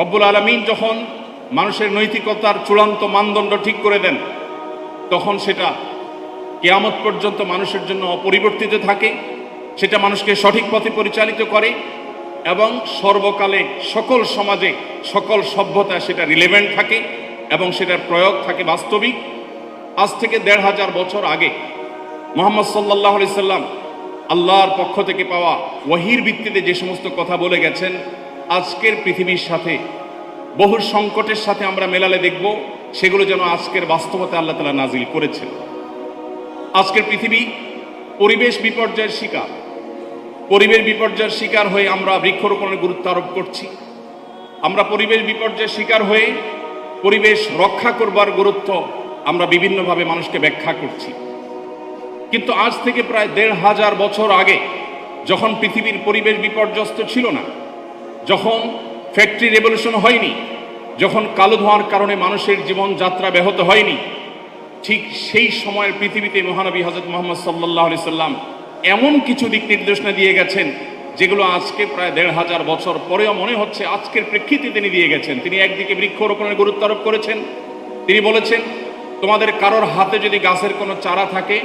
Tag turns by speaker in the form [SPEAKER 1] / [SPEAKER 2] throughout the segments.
[SPEAKER 1] রব্বুল আলমিন যখন মানুষের নৈতিকতার চূড়ান্ত মানদণ্ড ঠিক করে দেন, তখন সেটা কেয়ামত পর্যন্ত মানুষের জন্য অপরিবর্তিত থাকে, সেটা মানুষকে সঠিক পথে পরিচালিত করে এবং সর্বকালে সকল সমাজে সকল সভ্যতায় সেটা রিলেভেন্ট থাকে এবং সেটার প্রয়োগ থাকে বাস্তবিক। আজ থেকে দেড় হাজার বছর আগে মোহাম্মদ সাল্লাহ সাল্লাম আল্লাহর পক্ষ থেকে পাওয়া ওয়াহির ভিত্তিতে যে সমস্ত কথা বলে গেছেন আজকের পৃথিবীর সাথে, বহু সংকটের সাথে আমরা মেলালে দেখব, সেগুলো যেন আজকের বাস্তবতা আল্লাহ তালা নাজিল করেছেন। আজকের পৃথিবী পরিবেশ বিপর্যয়ের শিকার। পরিবেশ বিপর্যয়ের শিকার হয়ে আমরা বৃক্ষরোপণের গুরুত্ব আরোপ করছি। আমরা পরিবেশ বিপর্যয়ের শিকার হয়ে পরিবেশ রক্ষা করবার গুরুত্ব আমরা বিভিন্নভাবে মানুষকে ব্যাখ্যা করছি। কিন্তু আজ থেকে প্রায় দেড় হাজার বছর আগে, যখন পৃথিবীর পরিবেশ বিপর্যস্ত ছিল না যখন ফ্যাক্টরি রেভলিউশন হয়নি, যখন কালো ধোঁয়ার কারণে মানুষের জীবনযাত্রা ব্যাহত হয়নি, ঠিক সেই সময়ের পৃথিবীতে মহানবী হজরত মোহাম্মদ সাল্লাহ আলি সাল্লাম এমন কিছু দিক নির্দেশনা দিয়ে গেছেন, যেগুলো আজকে প্রায় দেড় হাজার বছর পরেও মনে হচ্ছে আজকের প্রেক্ষিতে তিনি দিয়ে গেছেন। তিনি একদিকে বৃক্ষরোপণের গুরুত্ব আরোপ করেছেন। তিনি বলেছেন, তোমাদের কারোর হাতে যদি গাছের কোনো চারা থাকে,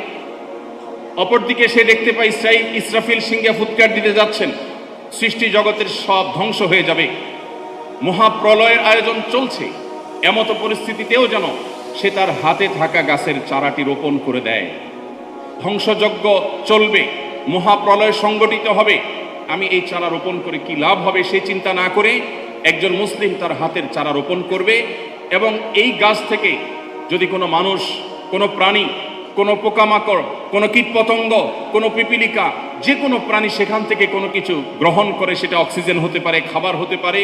[SPEAKER 1] অপরদিকে সে দেখতে ইসরাইল ইসরাফিল সিংহে ফুৎকার দিতে যাচ্ছেন। সৃষ্টি জগতের সব ধ্বংস হয়ে যাবে। মহাপ্রলয়ের আয়োজন চলছে। এমত পরিস্থিতিতেও যেন সে তার হাতে থাকা গাছের চারাটি রোপণ করে দেয়। ধ্বংসযজ্ঞ চলবে, মহাপ্রলয় সংগঠিত হবে। আমি এই চারা রোপণ করে কি লাভ হবে সে চিন্তা না করে একজন মুসলিম তার হাতের চারা রোপণ করবে এবং এই গাছ থেকে যদি কোনো মানুষ, কোনো প্রাণী, কোনো পোকামাকড় কোনো কীটপতঙ্গ, কোনো পিপিলিকা, যে কোনো প্রাণী সেখান থেকে কোনো কিছু গ্রহণ করে সেটা অক্সিজেন হতে পারে, খাবার হতে পারে,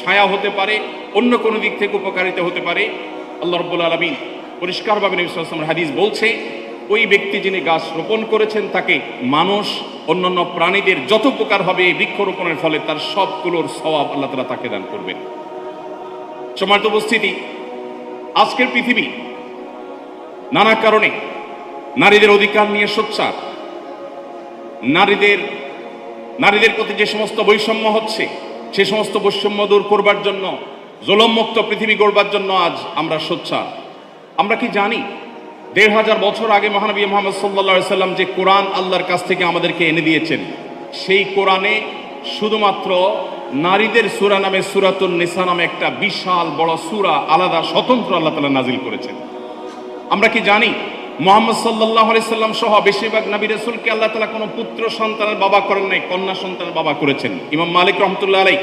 [SPEAKER 1] ছায়া হতে পারে, অন্য কোনো দিক থেকে উপকারিতা হতে পারে। আল্লাহ রব্বুল আলমিন পরিষ্কারভাবে নবী সাল্লাল্লাহু হাদিস বলছে, ওই ব্যক্তি যিনি গাছ রোপণ করেছেন, তাকে মানুষ, অন্যান্য প্রাণীদের যত উপকার হবে এই বৃক্ষরোপণের ফলে তার সবগুলোর সওয়াব আল্লাহ তালা তাকে দান করবেন। সমাজ উপস্থিতি, আজকের পৃথিবী নানা কারণে নারীদের অধিকার নিয়ে সোচ্চার। নারীদের নারীদের প্রতি যে সমস্ত বৈষম্য হচ্ছে, সে সমস্ত বৈষম্য দূর করবার জন্য জলমুক্ত পৃথিবী গড়বার জন্য আজ আমরা সোচ্চার। আমরা কি জানি, দেড় হাজার বছর আগে মহানবী মোহাম্মদ সাল্লা সাল্লাম যে কোরআন আল্লাহর কাছ থেকে আমাদেরকে এনে দিয়েছেন, সেই কোরআনে শুধুমাত্র নারীদের সুরা নামে সুরাতুল নিসা নামে একটা বিশাল বড় সুরা আলাদা স্বতন্ত্র আল্লাহ তালা নাজিল করেছেন। আমরা কি জানি মোহাম্মদ সাল্লাহ সাল্লাম সহ বেশিরভাগ নবী রসুলকে আল্লাহ তালা কোনো পুত্র সন্তানের বাবা করেন নাই, কন্যা সন্তানের বাবা করেছেন। ইমাম মালিক রহমতুল্লাহ আলাই